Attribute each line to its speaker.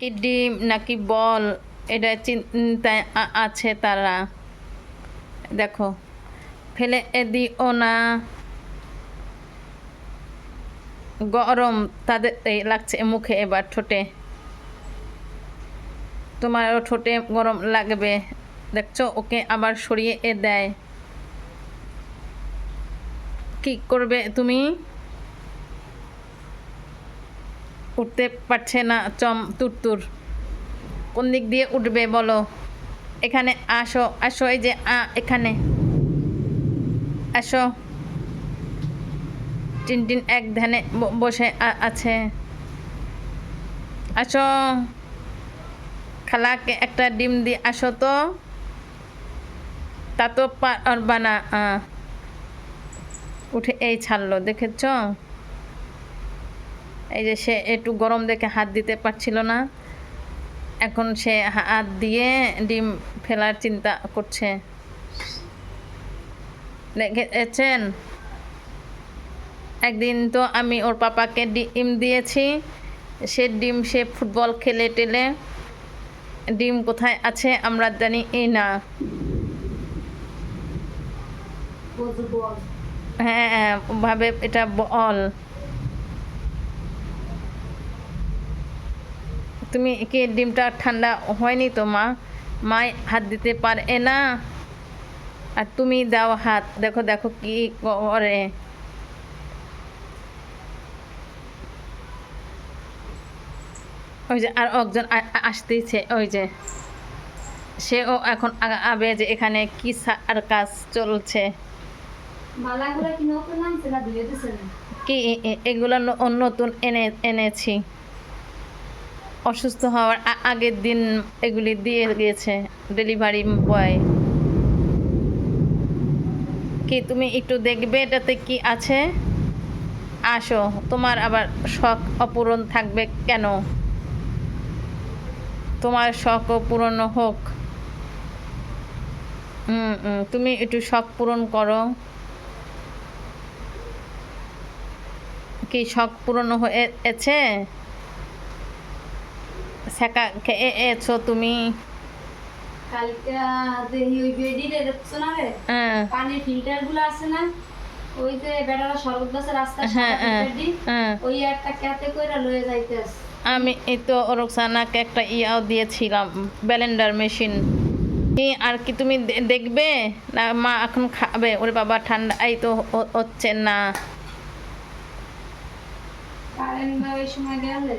Speaker 1: কি ডিম নাকি বল? এটা চিন্তায় আ- আছে তারা। দেখো, ফেলে দিও না। গরম তাদের লাগছে মুখে এবার ঠোঁটে। তোমারও ঠোঁটে গরম লাগবে। দেখছ, ওকে আবার সরিয়ে এ দেয়। কি করবে তুমি? উঠতে পারছে না, চম, তুরতুর। কোন দিক দিয়ে উঠবে বলো? এখানে আসো আসো এই যে, আ, এখানে। আসো। টিনটিন এক ধ্যানে বসে আছে। আসো। খালাকে একটা ডিম দিয়ে আসো তো। তা তো পারবা না। উঠে এই ছাড়লো, দেখেছ? এই যে সে একটু গরম দেখে হাত দিতে পারছিল না। এখন সে হাত দিয়ে ডিম ফেলার চিন্তা করছে। দেখেছেন? একদিন তো আমি ওর পাপাকে ডিম দিয়েছি। সে ডিম সে ফুটবল খেলে টেলে। ডিম কোথায় আছে আমরা জানি এই না। হ্যাঁ হ্যাঁ, ভাবে এটা বল। তুমি কি ডিমটা ঠান্ডা হয়নি তো মা? মাই হাত দিতে পারে না। আর তুমি দাও হাত। দেখো দেখো কি করে। ওই যে আর একজন আসতেইছে ওই যে। সেও এখন আবে যে এখানে কি আর কাজ চলছে
Speaker 2: কি
Speaker 1: এগুলো নতুন এনে এনেছি। অসুস্থ হওয়ার আগের দিন এগুলি দিয়ে গিয়েছে ডেলিভারি বয়। কি তুমি একটু দেখবে এটাতে কি আছে? আসো, তোমার আবার শখ অপূরণ থাকবে কেন? তোমার শখও পূরণ হোক। তুমি একটু শখ পূরণ করো। কি শখ পূরণ হয়েছে শেখা খেয়েছো তুমি।
Speaker 2: কালকে দেখি ওই বেডিরে দেখছ না রে?
Speaker 1: হ্যাঁ।
Speaker 2: পানির ফিল্টারগুলো আছে না? ওই যে বেটারা শরবত রাস্তা
Speaker 1: হ্যাঁ হ্যাঁ
Speaker 2: ওই একটা ক্যাতে কইরা লয়ে যাইতেস
Speaker 1: আমি এই তো রোকসানাকে একটা ইয়াও দিয়েছিলাম ব্যালেন্ডার মেশিন। আর কি তুমি দেখবে? না মা এখন খাবে ওরে বাবা ঠান্ডা এই তো হচ্ছে না।
Speaker 2: কারেন্ট সময় গেলে?